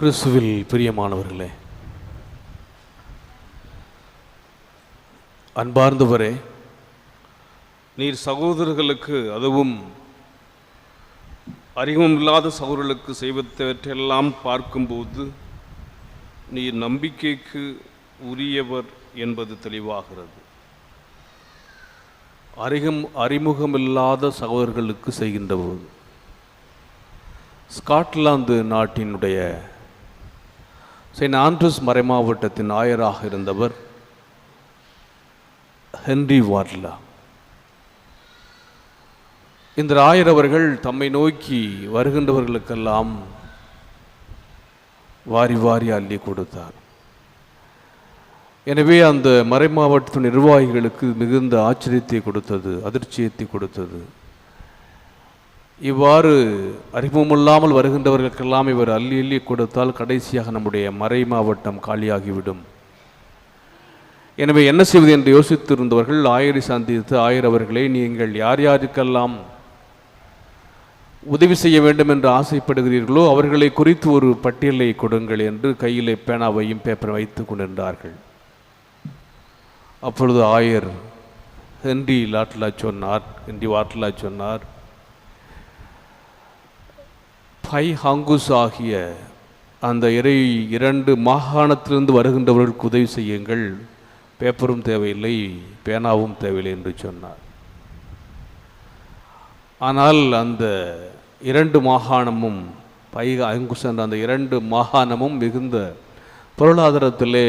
கிறிஸ்துவில் பிரியமானவர்களே அன்பார்ந்தவரே நீர் சகோதரர்களுக்கு அதுவும் அறிமுகமில்லாத சகோதரர்களுக்கு செய்வதவற்றையெல்லாம் பார்க்கும்போது நீர் நம்பிக்கைக்கு உரியவர் என்பது தெளிவாகிறது. அறிகம் அறிமுகமில்லாத சகோதரர்களுக்கு செய்கின்ற போது ஸ்காட்லாந்து நாட்டினுடைய செயின்ட் ஆண்ட்ரூஸ் மறைமாவட்டத்தின் ஆயராக இருந்தவர் ஹென்றி வார்லா. இந்த ஆயர் அவர்கள் தம்மை நோக்கி வருகின்றவர்களுக்கெல்லாம் வாரி வாரி அள்ளி கொடுத்தார். எனவே அந்த மறைமாவட்ட நிர்வாகிகளுக்கு மிகுந்த ஆச்சரியத்தை கொடுத்தது அதிர்ச்சியத்தை கொடுத்தது. இவ்வாறு அறிமுகமில்லாமல் வருகின்றவர்களுக்கெல்லாம் இவர் அள்ளி அள்ளி கொடுத்தால் கடைசியாக நம்முடைய மறை மாவட்டம் காலியாகிவிடும். எனவே என்ன செய்வது என்று யோசித்திருந்தவர்கள் ஆயரை சந்தித்து ஆயர் அவர்களை நீங்கள் யார் யாருக்கெல்லாம் உதவி செய்ய வேண்டும் என்று ஆசைப்படுகிறீர்களோ அவர்களை குறித்து ஒரு பட்டியலை கொடுங்கள் என்று கையிலே பேனாவையும் பேப்பரை வைத்து கொண்டிருந்தார்கள். அப்பொழுது ஆயர் ஹென்றி லாட்லா சொன்னார் ஹென்றி வாட்லா சொன்னார் பை ஹாங்குஸ் ஆகிய அந்த இறை இரண்டு மாகாணத்திலிருந்து வருகின்றவர்களுக்கு உதவி செய்யுங்கள். பேப்பரும் தேவையில்லை பேனாவும் தேவையில்லை என்று சொன்னார். ஆனால் அந்த இரண்டு மாகாணமும் பை அங்குஸ் என்ற அந்த இரண்டு மாகாணமும் மிகுந்த பொருளாதாரத்திலே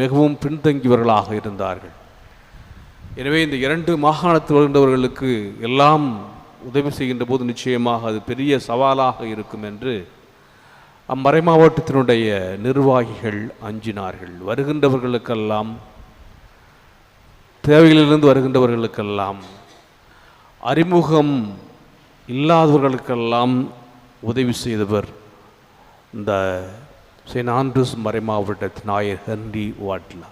மிகவும் பின்தங்கியவர்களாக இருந்தார்கள். எனவே இந்த இரண்டு மாகாணத்தில் வருகின்றவர்களுக்கு எல்லாம் உதவி செய்கின்ற போது நிச்சயமாக அது பெரிய சவாலாக இருக்கும் என்று அம்மறை மாவட்டத்தினுடைய நிர்வாகிகள் அஞ்சினார்கள். வருகின்றவர்களுக்கெல்லாம் தேவையிலிருந்து வருகின்றவர்களுக்கெல்லாம் அறிமுகம் இல்லாதவர்களுக்கெல்லாம் உதவி செய்தவர் இந்த செயின்ட் ஆண்ட்ரூஸ் மறை மாவட்டத்தின் நாயர் ஹென்றி வாட்லா.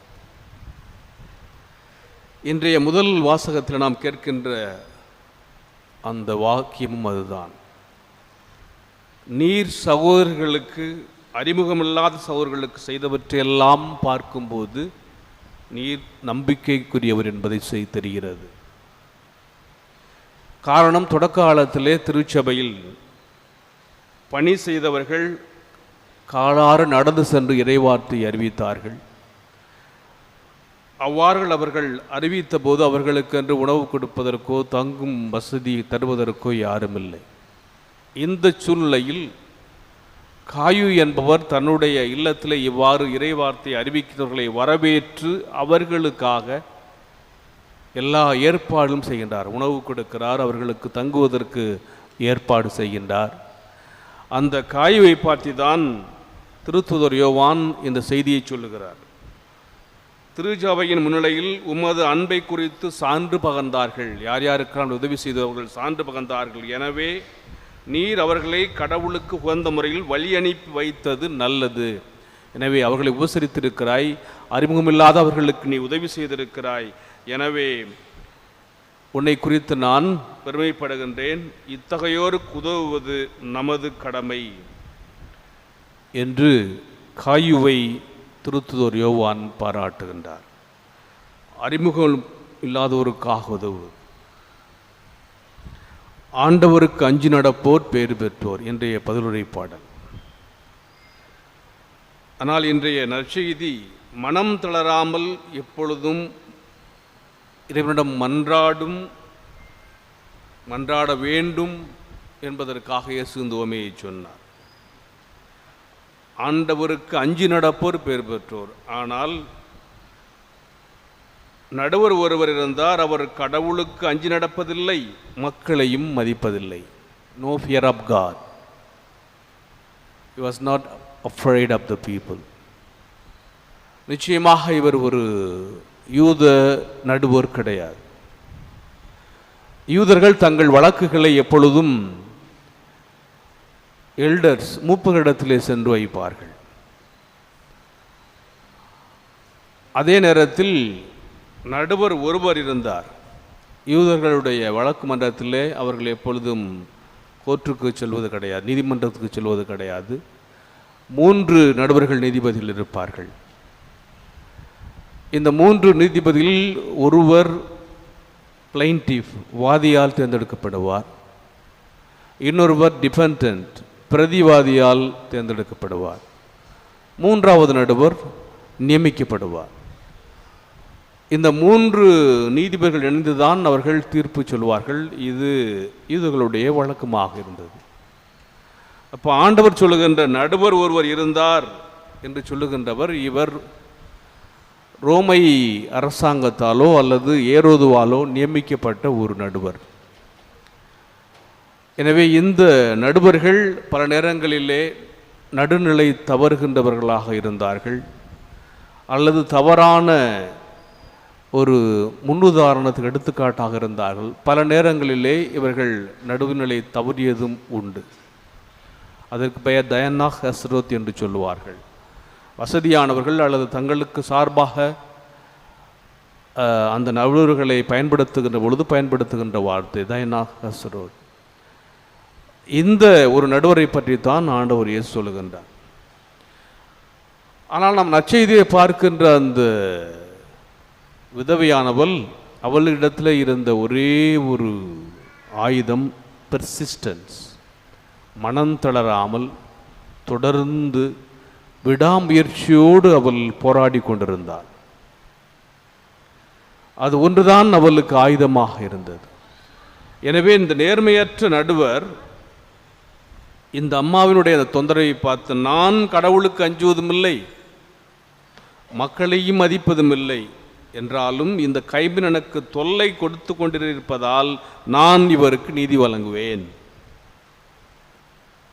இன்றைய முதல் வாசகத்தில் நாம் கேட்கின்ற அந்த வாக்கியமும் அதுதான். நீர் சகோதரர்களுக்கு அறிமுகமில்லாத சகோதரர்களுக்கு செய்தவற்றையெல்லாம் பார்க்கும்போது நீர் நம்பிக்கைக்குரியவர் என்பதை செய் தெரிகிறது. காரணம் தொடக்க காலத்திலே திருச்சபையில் பணி செய்தவர்கள் காலாறு நடந்து சென்று இறைவார்த்தை அறிவித்தார்கள். அவ்வாறுகள் அவர்கள் அறிவித்த போது அவர்களுக்கென்று உணவு கொடுப்பதற்கோ தங்கும் வசதி தருவதற்கோ யாரும் இல்லை இந்த சூழ்நிலையில் காயு என்பவர் தன்னுடைய இல்லத்தில் இவ்வாறு இறைவார்த்தை அறிவிக்கிறவர்களை வரவேற்று அவர்களுக்காக எல்லா ஏற்பாடும் செய்கின்றார். உணவு கொடுக்கிறார் அவர்களுக்கு தங்குவதற்கு ஏற்பாடு செய்கின்றார். அந்த காயுவை பார்த்து தான் திருத்துதர் யோவான் இந்த செய்தியை சொல்லுகிறார். திருச்சபையின் முன்னிலையில் உமது அன்பை குறித்து சான்று பகர்ந்தார்கள். யார் யாருக்கெல்லாம் உதவி செய்தவர்கள் சான்று பகர்ந்தார்கள்? எனவே நீர் அவர்களை கடவுளுக்கு உகந்த முறையில் வழி அனுப்பி வைத்தது நல்லது. எனவே அவர்களை உபசரித்திருக்கிறாய். அறிமுகமில்லாத அவர்களுக்கு நீ உதவி செய்திருக்கிறாய். எனவே உன்னை குறித்து நான் பெருமைப்படுகின்றேன். இத்தகையோருக்கு உதவுவது நமது கடமை. என்று காயுவை திருத்துதோர் யோவான் பாராட்டுகின்றார். அறிமுகம் இல்லாதோருக்காக உதவு. ஆண்டவருக்கு அஞ்சு நடப்போர் பேறு பெற்றோர் இன்றைய பதிலுரை பாடல். ஆனால் இன்றைய நற்செய்தி மனம் தளராமல் எப்பொழுதும் இறைவனிடம் மன்றாடும் மன்றாட வேண்டும் என்பதற்காக இயேசு இந்த உமையை சொன்னார். ஆண்டவருக்கு அஞ்சு நடப்போர் பேர் பெற்றோர். ஆனால் நடுவர் ஒருவர் இருந்தார் அவர் கடவுளுக்கு அஞ்சு நடப்பதில்லை மக்களையும் மதிப்பதில்லை. No fear of God was not afraid of the people நிச்சயமாக இவர் ஒரு யூத நடுவர் கிடையாது. யூதர்கள் தங்கள் வழக்குகளை எப்பொழுதும் எல்டர்ஸ் மூப்பர்களிடத்திலே சென்று வைப்பார்கள். அதே நேரத்தில் நடுவர் ஒருவர் இருந்தார். யூதர்களுடைய வழக்கு மன்றத்திலே அவர்கள் எப்பொழுதும் கோர்ட்டுக்கு செல்வது கிடையாது நீதிமன்றத்துக்கு செல்வது கிடையாது. மூன்று நடுவர்கள் நீதிபதியில் இருப்பார்கள். இந்த மூன்று நீதிபதியில் ஒருவர் பிளைன்டிஃப் வாதியால் தேர்ந்தெடுக்கப்படுவார். இன்னொருவர் டிபெண்ட் பிரதிவாதியால் தேர்ந்தெடுக்கப்படுவார். மூன்றாவது நடுவர் நியமிக்கப்படுவார். இந்த மூன்று நீதிபதிகள் இணைந்துதான் அவர்கள் தீர்ப்பு சொல்வார்கள். இது இதுகளுடைய வழக்கமாக இருந்தது. அப்போ ஆண்டவர் சொல்லுகின்ற நடுவர் ஒருவர் இருந்தார் என்று சொல்லுகின்றவர் இவர் ரோமை அரசாங்கத்தாலோ அல்லது ஏரோதுவாலோ நியமிக்கப்பட்ட ஒரு நடுவர். எனவே இந்த நடுவர்கள் பல நேரங்களிலே நடுநிலை தவறுகின்றவர்களாக இருந்தார்கள். அல்லது தவறான ஒரு முன்னுதாரணத்துக்கு எடுத்துக்காட்டாக இருந்தார்கள். பல நேரங்களிலே இவர்கள் நடுவுநிலை தவறியதும் உண்டு. அதற்கு பெயர் தயனா ஹஸ்ரோத் என்று சொல்லுவார்கள். வசதியானவர்கள் அல்லது தங்களுக்கு சார்பாக அந்த நடுவர்களை பயன்படுத்துகின்ற பொழுது பயன்படுத்துகின்ற வார்த்தை தயனாக் ஹஸ்ரோத். இந்த ஒரு நடுவரை பற்றி தான் ஆண்டவர் இயேசு சொல்லுகின்றார். ஆனால் நாம் நச்செய்தியை பார்க்கின்ற அந்த விதவையானவள் அவளிடத்தில் இருந்த ஒரே ஒரு ஆயுதம் பெர்சிஸ்டன்ஸ் மனம் தளராமல் தொடர்ந்து விடாமுயற்சியோடு அவள் போராடி கொண்டிருந்தாள். அது ஒன்றுதான் அவளுக்கு ஆயுதமாக இருந்தது. எனவே இந்த நேர்மையற்ற நடுவர் இந்த அம்மாவினுடைய அந்த தொந்தரவை பார்த்து நான் கடவுளுக்கு அஞ்சுவதும் இல்லை மக்களையும் மதிப்பதும் இல்லை என்றாலும் இந்த கைபின் எனக்கு தொல்லை கொடுத்து கொண்டிருப்பதால் நான் இவருக்கு நீதி வழங்குவேன்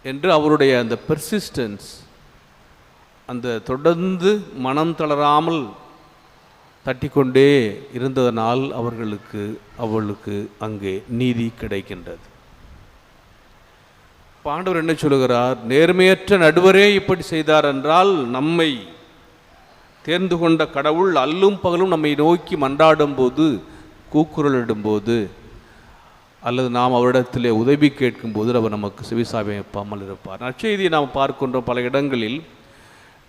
என்று அவருடைய அந்த பெர்சிஸ்டன்ஸ் அந்த தொடர்ந்து மனம் தளராமல் தட்டிக்கொண்டே இருந்ததனால் அவர்களுக்கு அவளுக்கு அங்கே நீதி கிடைக்கின்றது. பாண்டவர் என்ன சொல்கிறார் நேர்மையற்ற நடுவரே இப்படி செய்தார் என்றால் நம்மை தேர்ந்து கொண்ட கடவுள் அல்லும் பகலும் நம்மை நோக்கி மன்றாடும் போது கூக்குரலிடும்போது அல்லது நாம் அவரிடத்திலே உதவி கேட்கும்போது அவர் நமக்கு செவிசாய்ப்பாமல் இருப்பார். நற்செய்தியை நாம் பார்க்கின்றோம் பல இடங்களில்.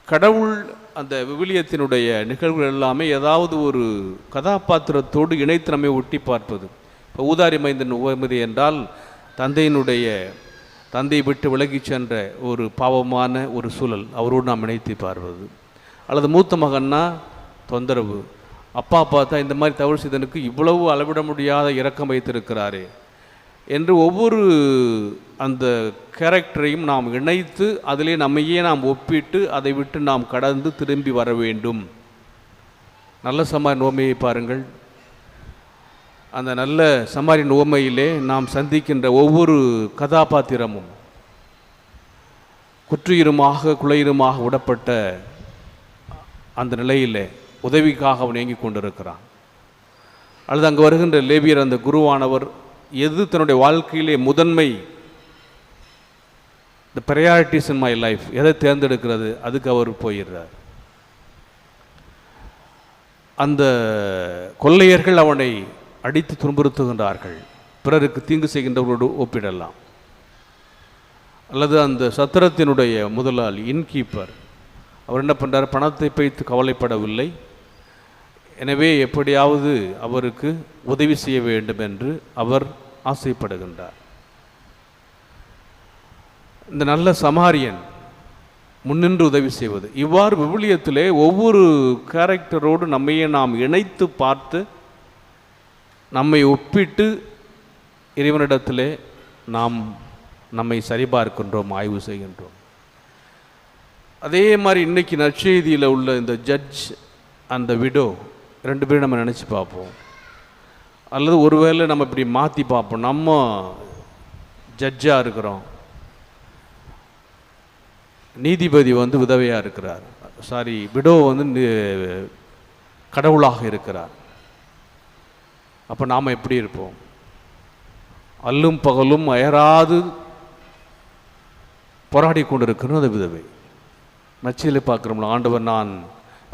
கடவுள் அந்த விவிலியத்தினுடைய நிகழ்வுகள் எல்லாமே ஏதாவது ஒரு கதாபாத்திரத்தோடு இணைத்து நம்மை ஒட்டி பார்ப்பது. இப்போ ஊதாரி மைந்தன் உபமதி என்றால் தந்தையினுடைய தந்தையை விட்டு விலகிச் சென்ற ஒரு பாவமான ஒரு சூழல் அவரோடு நாம் இணைத்து பார்வது அல்லது மூத்த மகன்னா தொந்தரவு. அப்பா பார்த்தா இந்த மாதிரி தவறு செய்தனுக்கு இவ்வளவு அளவிட முடியாத இரக்கம் வைத்திருக்கிறாரே என்று ஒவ்வொரு அந்த கேரக்டரையும் நாம் இணைத்து அதிலே நம்மையே நாம் ஒப்பிட்டு அதை விட்டு நாம் கடந்து திரும்பி வர வேண்டும். நல்ல சமாரி நோமையை பாருங்கள். அந்த நல்ல சமாரின் உவமையிலே நாம் சந்திக்கின்ற ஒவ்வொரு கதாபாத்திரமும் குற்றுயிருமாக குலையிருமாக விடப்பட்ட அந்த நிலையில் உதவிக்காக அவன் இயங்கிக் கொண்டிருக்கிறான். அல்லது அங்கே வருகின்ற லேபியர் அந்த குருவானவர் எது தன்னுடைய வாழ்க்கையிலே முதன்மை the priorities in my life எதை தேர்ந்தெடுக்கிறது அதுக்கு அவர் போயிடுறார். அந்த கொள்ளையர்கள் அவனை அடித்து துன்புறுத்துகின்றார்கள். பிறருக்கு தீங்கு செய்கின்றவர்களோடு ஒப்பிடலாம். அல்லது அந்த சத்திரத்தினுடைய முதலாளி இன்கீப்பர் அவர் என்ன பண்ணுறார் பணத்தை பைத்து கவலைப்படவில்லை. எனவே எப்படியாவது அவருக்கு உதவி செய்ய வேண்டும் என்று அவர் ஆசைப்படுகின்றார். இந்த நல்ல சமாரியன் முன்னின்று உதவி செய்வது. இவ்வாறு விவிலியத்திலே ஒவ்வொரு கேரக்டரோடு நம்மையே நாம் இணைத்து பார்த்து நம்மை ஒப்பிட்டு இறைவனிடத்திலே நாம் நம்மை சரிபார்க்கின்றோம் ஆய்வு செய்கின்றோம். அதே மாதிரி இன்னைக்கு நற்செய்தியில் உள்ள இந்த ஜட்ஜ் அந்த விடோ ரெண்டு பேரும் நம்ம நினச்சி பார்ப்போம். அல்லது ஒருவேளை நம்ம இப்படி மாற்றி பார்ப்போம். நம்ம ஜட்ஜாக இருக்கிறோம். நீதிபதி வந்து உதவியாக இருக்கிறார். சாரி விடோ வந்து கடவுளாக இருக்கிறார். அப்போ நாம் எப்படி இருப்போம்? அல்லும் பகலும் அயராது போராடி கொண்டிருக்கிறோம் அந்த விதவை. நச்சியில் பார்க்குறோம்ல ஆண்டவர் நான்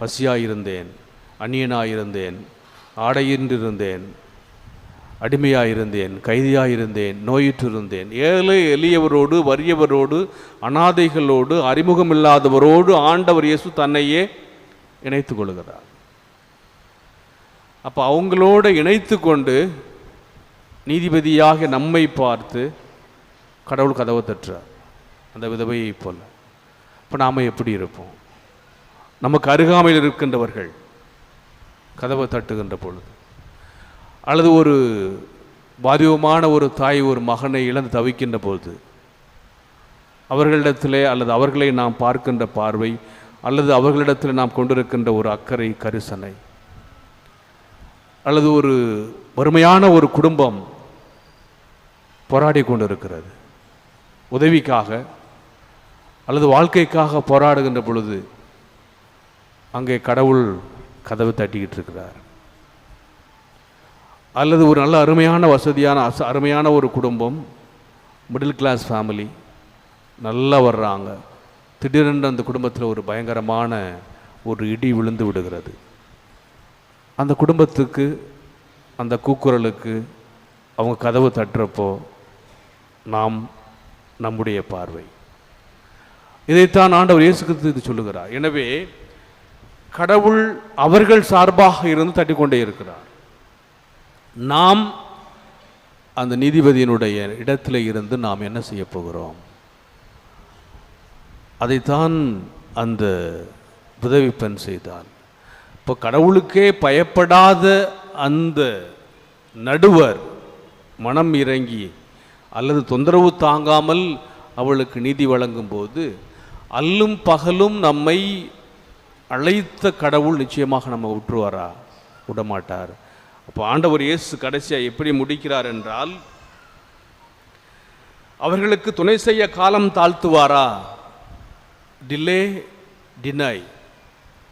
பசியாக இருந்தேன் அந்நியனாக இருந்தேன் ஆடையின்றிருந்தேன் அடிமையாக இருந்தேன் கைதியாக இருந்தேன் நோயிற்று இருந்தேன் ஏழை எளியவரோடு வறியவரோடு அனாதைகளோடு அறிமுகமில்லாதவரோடு ஆண்டவர் இயேசு தன்னையே இணைத்து கொள்கிறார். அப்போ அவங்களோட இணைத்து கொண்டு நீதிபதியாக நம்மை பார்த்து கடவுள் கதவை தட்டுறார். அந்த விதவையை போல். இப்போ நாம் எப்படி இருப்போம்? நமக்கு அருகாமையில் இருக்கின்றவர்கள் கதவை தட்டுகின்ற பொழுது அல்லது ஒரு பாதிவமான ஒரு தாய் ஒரு மகனை இழந்து தவிக்கின்ற பொழுது அவர்களிடத்திலே அல்லது அவர்களை நாம் பார்க்கின்ற பார்வை அல்லது அவர்களிடத்தில் நாம் கொண்டிருக்கின்ற ஒரு அக்கறை கரிசனை அல்லது ஒரு வறுமையான ஒரு குடும்பம் போராடி கொண்டிருக்கிறது. உதவிக்காக அல்லது வாழ்க்கைக்காக போராடுகின்ற பொழுது அங்கே கடவுள் கதவு தட்டிக்கிட்டு இருக்கிறார். அல்லது ஒரு நல்ல அருமையான வசதியான அச- அருமையான ஒரு குடும்பம் மிடில் கிளாஸ் ஃபேமிலி நல்லா வர்றாங்க. திடீரென்று அந்த குடும்பத்தில் ஒரு பயங்கரமான ஒரு இடி விழுந்து விடுகிறது. அந்த குடும்பத்துக்கு அந்த கூக்குரலுக்கு அவங்க கதவு தட்டுறப்போ நாம் நம்முடைய பார்வை. இதைத்தான் ஆண்டவர் இயேசுக்கு இது சொல்லுகிறார். எனவே கடவுள் அவர்கள் சார்பாக இருந்து தட்டிக்கொண்டே இருக்கிறார். நாம் அந்த நீதிபதியினுடைய இடத்துல இருந்து நாம் என்ன செய்ய போகிறோம்? அதைத்தான் அந்த உதவி பெண் இப்போ கடவுளுக்கே பயப்படாத அந்த நடுவர் மனம் இறங்கி அல்லது தொந்தரவு தாங்காமல் அவளுக்கு நீதி வழங்கும்போது அல்லும் பகலும் நம்மை அழைத்த கடவுள் நிச்சயமாக நம்ம விட்டுருவாரா விடமாட்டார். அப்போ ஆண்டவர் இயேசு கடைசியாக எப்படி முடிக்கிறார் என்றால் அவர்களுக்கு துணை செய்ய காலம் தாழ்த்துவாரா? Delay deny.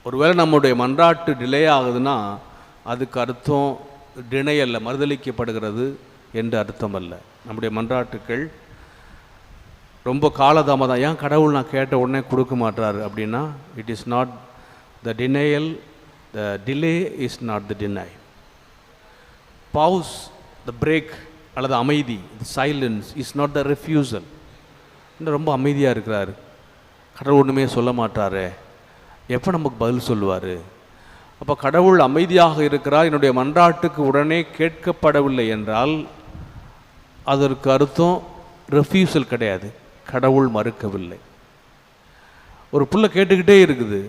ஒருவேளை நம்முடைய மன்றாட்டு டிலே ஆகுதுன்னா அதுக்கு அர்த்தம் டினை அல்ல மறுதளிக்கப்படுகிறது என்று அர்த்தம் அல்ல நம்முடைய மன்றாட்டுக்கள் ரொம்ப காலதாமதம். ஏன் கடவுள் நான் கேட்ட உடனே கொடுக்க மாட்டார் அப்படின்னா it is not the denial the delay is not the denial pause the break அல்லது அமைதி silence is not the refusal இன்னும் ரொம்ப அமைதியாக இருக்கிறார். கடவுள் ஒன்றுமே சொல்ல மாட்டாரே. எப்போ நமக்கு பதில் சொல்லுவார்? அப்போ கடவுள் அமைதியாக இருக்கிறார் என்னுடைய மன்றாட்டுக்கு உடனே கேட்கப்படவில்லை என்றால் அதற்கு அர்த்தம் ரெஃப்யூசல் கிடையாது. கடவுள் மறுக்கவில்லை. ஒரு புள்ள கேட்டுக்கிட்டே இருக்குது.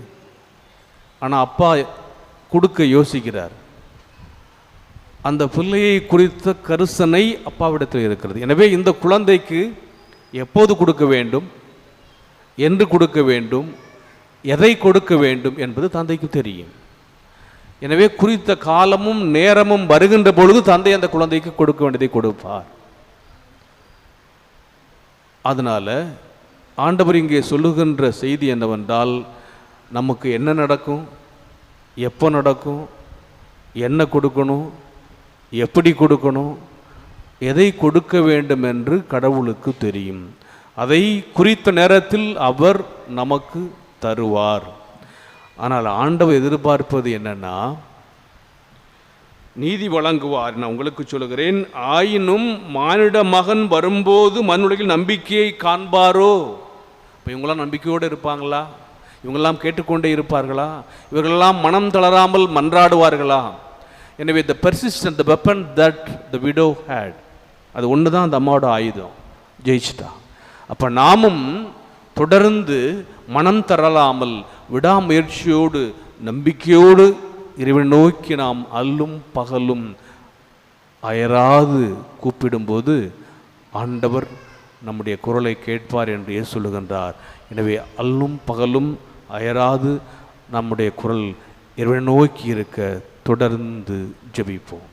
ஆனால் அப்பா கொடுக்க யோசிக்கிறார். அந்த பிள்ளையை குறித்த கருசனை அப்பாவிடத்தில் இருக்கிறது. எனவே இந்த குழந்தைக்கு எப்போது கொடுக்க வேண்டும்? என்று கொடுக்க வேண்டும். எதை கொடுக்க வேண்டும் என்பது தந்தைக்கு தெரியும். எனவே குறித்த காலமும் நேரமும் வருகின்ற பொழுது தந்தை அந்த குழந்தைக்கு கொடுக்க வேண்டியதை கொடுப்பார். அதனால் ஆண்டவர் இங்கே சொல்லுகின்ற செய்தி என்னவென்றால் நமக்கு என்ன நடக்கும் எப்போ நடக்கும் என்ன கொடுக்கணும் எப்படி கொடுக்கணும் எதை கொடுக்க வேண்டும் என்று கடவுளுக்கு தெரியும். அதை குறித்த நேரத்தில் அவர் நமக்கு தருவார். ஆனால் ஆண்டவர் எதிர்பார்ப்பது என்னன்னா நீதி வழங்குவார். நான் உங்களுக்கு சொல்லுகிறேன் ஆயினும் மானிட மகன் வரும்போது மண்ணுலகில் நம்பிக்கையை காண்பாரோ? இப்போ இவங்களாம் நம்பிக்கையோடு இருப்பாங்களா? இவங்கெல்லாம் கேட்டுக்கொண்டே இருப்பார்களா? இவர்களெல்லாம் மனம் தளராமல் மன்றாடுவார்களா? எனவே the persistent the weapon that the widow had அது ஒன்று தான் அந்த அம்மாவோட ஆயுதம். ஜெயிச்சிட்டா. அப்போ நாமும் தொடர்ந்து மனம் தரலாமல் விடாமுயற்சியோடு நம்பிக்கையோடு இறைவன் நோக்கி நாம் அல்லும் பகலும் அயராது கூப்பிடும்போது ஆண்டவர் நம்முடைய குரலை கேட்பார் என்று சொல்லுகின்றார். எனவே அல்லும் பகலும் அயராது நம்முடைய குரல் இறைவன் நோக்கி இருக்க தொடர்ந்து ஜெபிப்போம்.